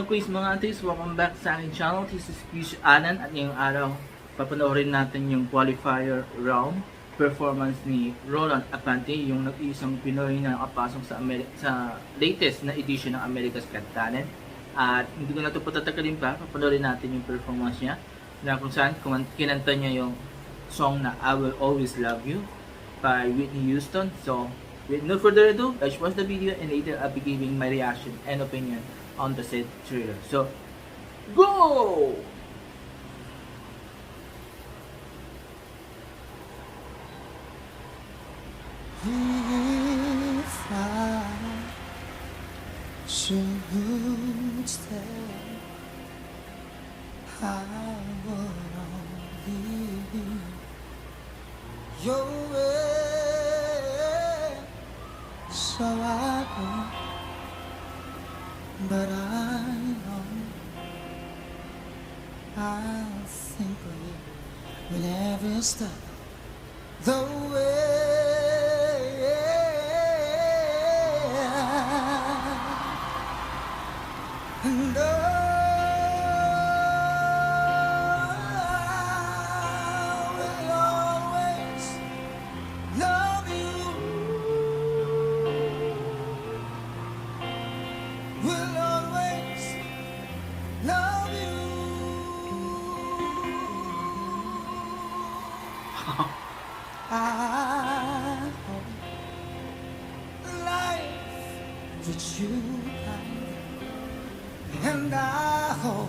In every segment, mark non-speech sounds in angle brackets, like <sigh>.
mga quiz mga aunties, welcome back sa aking channel. This is Quiz Anan at ngayong araw papanoorin natin yung qualifier round performance ni Roland Apante, yung nag-iisang Pinoy na nakapasok sa, Ameri- sa latest na edition ng America's Got Talent. At hindi ko na ito patatagalin pa, papanoorin natin yung performance niya na kung saan kinanta niya yung song na I Will Always Love You by Whitney Houston. So, with no further ado, let's watch the video and later I'll be giving my reaction and opinion on the said trailer. So, go! If I should stay, I would only be your way. So I go, but I know I'll simply will never stop the way. Will always love you. I <laughs> hope life that you have, and I hope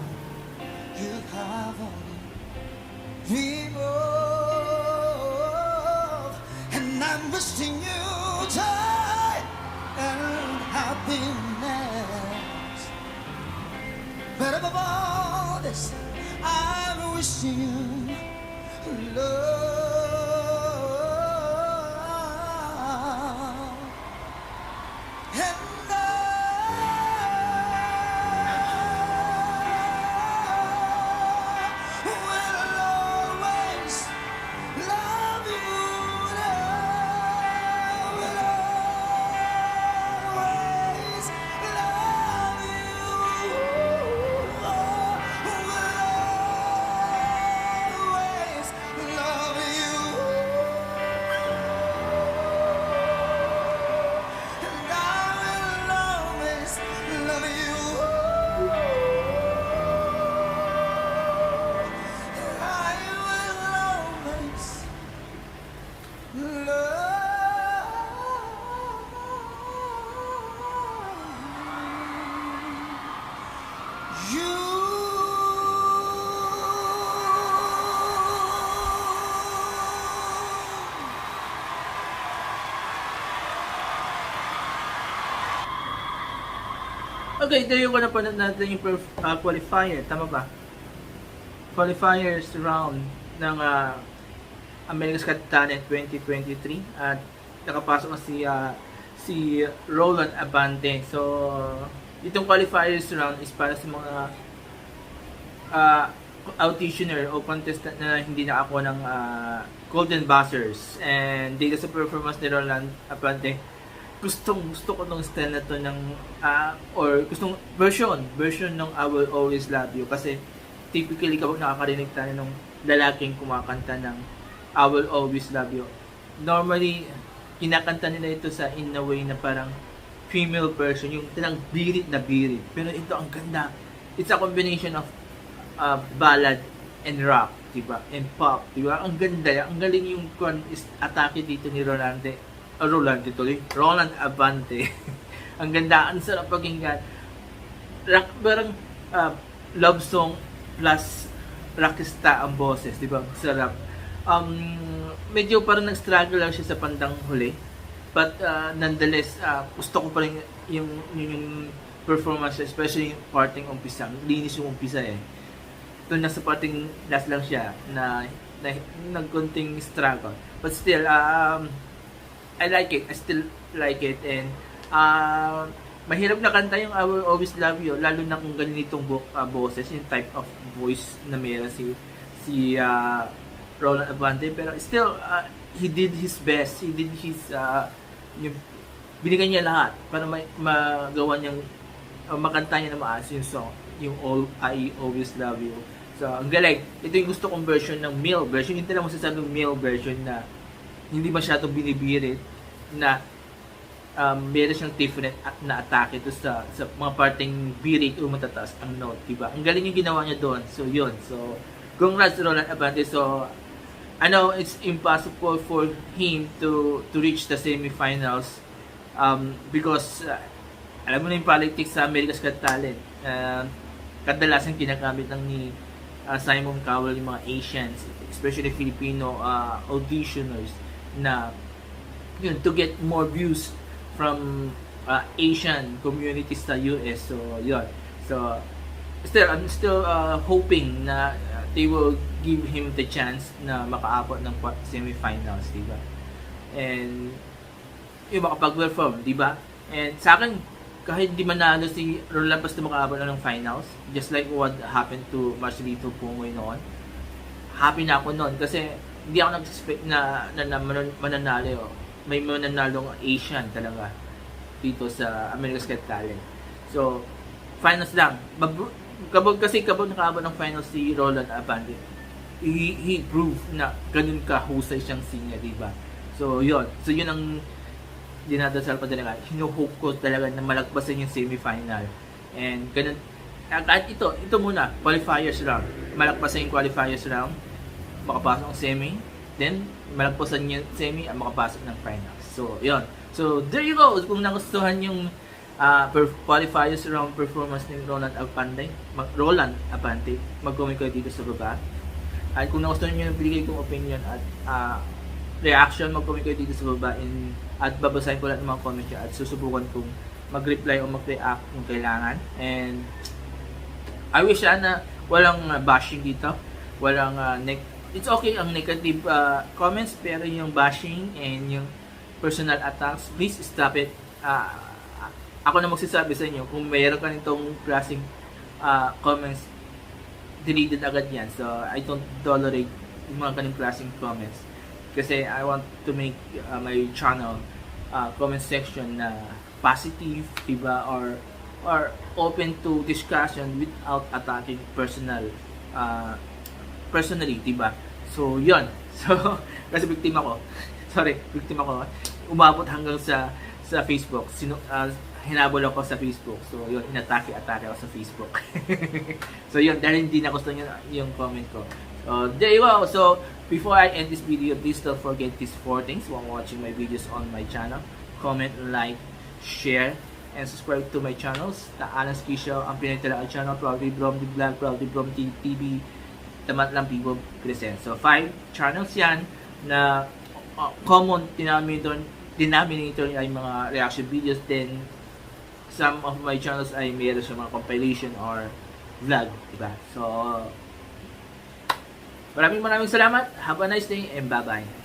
you have only dream of, and I'm wishing But above all this, I'm wishing love. Okay, ito yung napanood natin yung ah, qualifier, tama ba? Qualifiers round ng ah, America's Got Talent 2023 at nakapasok na si ah, si Roland Abante. So, itong qualifiers round is para sa mga ah, auditioner o contestant na hindi nakakuha ng ah, Golden Buzzers. And dito sa performance ni Roland Abante, gustong gusto ko nung style na to ng ah, or gustong version version ng I Will Always Love You. Kasi typically kapag nakakarinig tayo ng lalaking kumakanta ng I Will Always Love You normally kinakanta nila ito sa in a way na parang female version yung talagang birit na birit. Pero ito ang ganda. It's a combination of uh, ballad and rock diba and pop diba ang ganda. Ang galing yung kwan is atake dito ni Rolande uh, Rolande tuloy Roland Avante <laughs> ang ganda ang sarap pakinggan. Rock parang uh, love song plus rockista ang boses di ba? Sarap. Um medyo parang nag-struggle lang siya sa pandang huli. But uh, nonetheless uh, gusto ko pa rin yung, yung, yung performance especially yung parting umpisa. Linis yung umpisa eh. Doon nasa parting last lang siya na, na struggle. But still um I like it I still like it and uh, mahirap na kanta yung I Will Always Love You lalo na kung ganitong bo- uh, boses yung type of voice na meron si si uh, Roland Abante pero still uh, he did his best he did his uh, yung, binigay niya lahat para may, magawa niyang uh, makanta niya na maayos yung song yung All I Always Love You. So, ang galing. Ito yung gusto kong version ng male version. Hindi lang masasabi ng male version na hindi masyadong binibirit na um, meron siyang different at na atake ito sa sa mga parteng birit o matataas ang note, diba? Ang galing yung ginawa niya doon. So, yun. So, congrats Roland Abante. So, I know it's impossible for him to to reach the semifinals um, because uh, alam mo na yung politics sa America's Got Talent. Uh, kadalasan kinagamit lang ni uh, Simon Cowell yung mga Asians, especially Filipino uh, auditioners na yun, to get more views from uh, Asian communities sa US. So, yun. So, still, I'm still uh, hoping na uh, they will give him the chance na makaabot ng semifinals, di ba? And, yung makapag-perform, di ba? And sa akin, kahit di manalo si Roland basta makaabot ng finals, just like what happened to Marcelito Pungoy noon, happy na ako noon kasi hindi ako nag-expect na, na, na manan- mananalo. May mananalong Asian talaga dito sa America's Got Talent. So, finals lang. Mag- kabog, kasi kabog nakaabot ng finals si Roland Abante. He, he proved na ganun kahusay siyang singer, di ba? So, yun. So, yun ang dinadasal pa talaga. Hinuhope ko talaga na malagpasan yung semifinal. And ganun, kahit ito, ito muna, qualifiers round. Malagpasan yung qualifiers round, makapasok ng semi, then malagpasan yung semi at makapasok ng finals. So, yun. So, there you go. Kung nagustuhan yung ah, per- qualifiers round performance ni Roland Abante, mag Roland Abante, mag-comment kayo dito sa baba. At kung nagustuhan nyo yung binigay kong opinion at ah, reaction, mag-comment kayo dito sa baba in, at babasahin ko lahat ng mga comment nyo at susubukan kong mag-reply o mag-react kung kailangan. And I wish sana walang uh, bashing dito. Walang uh, neg- It's okay ang negative uh, comments pero yung bashing and yung personal attacks, please stop it. Uh, ako na magsasabi sa inyo kung mayroon ka nitong klaseng uh, comments deleted agad yan. So, I don't tolerate yung mga ganung klaseng comments. Kasi I want to make uh, my channel uh, comment section na positive, diba? Or, or open to discussion without attacking personal uh, personally, diba? So, yon <laughs> So, kasi victim ako. Sorry, victim ako. Umabot hanggang sa sa Facebook. Sino, uh, hinabol ako sa Facebook. So, yun, inatake-atake ako sa Facebook. <laughs> so, yun, dahil hindi na gusto niyo yung comment ko. So, there you go. So, before I end this video, please don't forget these four things while watching my videos on my channel. Comment, like, share, and subscribe to my channels. The Alan Ski Show, ang pinagtalaan channel, Proudly Brom the Vlog, Proudly Brom TV, Tamat lang People Present. So, five channels yan na uh, common denominator, denominator ay mga reaction videos. Then, some of my channels ay mayroon sa mga compilation or vlog. Diba? So, maraming maraming salamat. Have a nice day and bye-bye.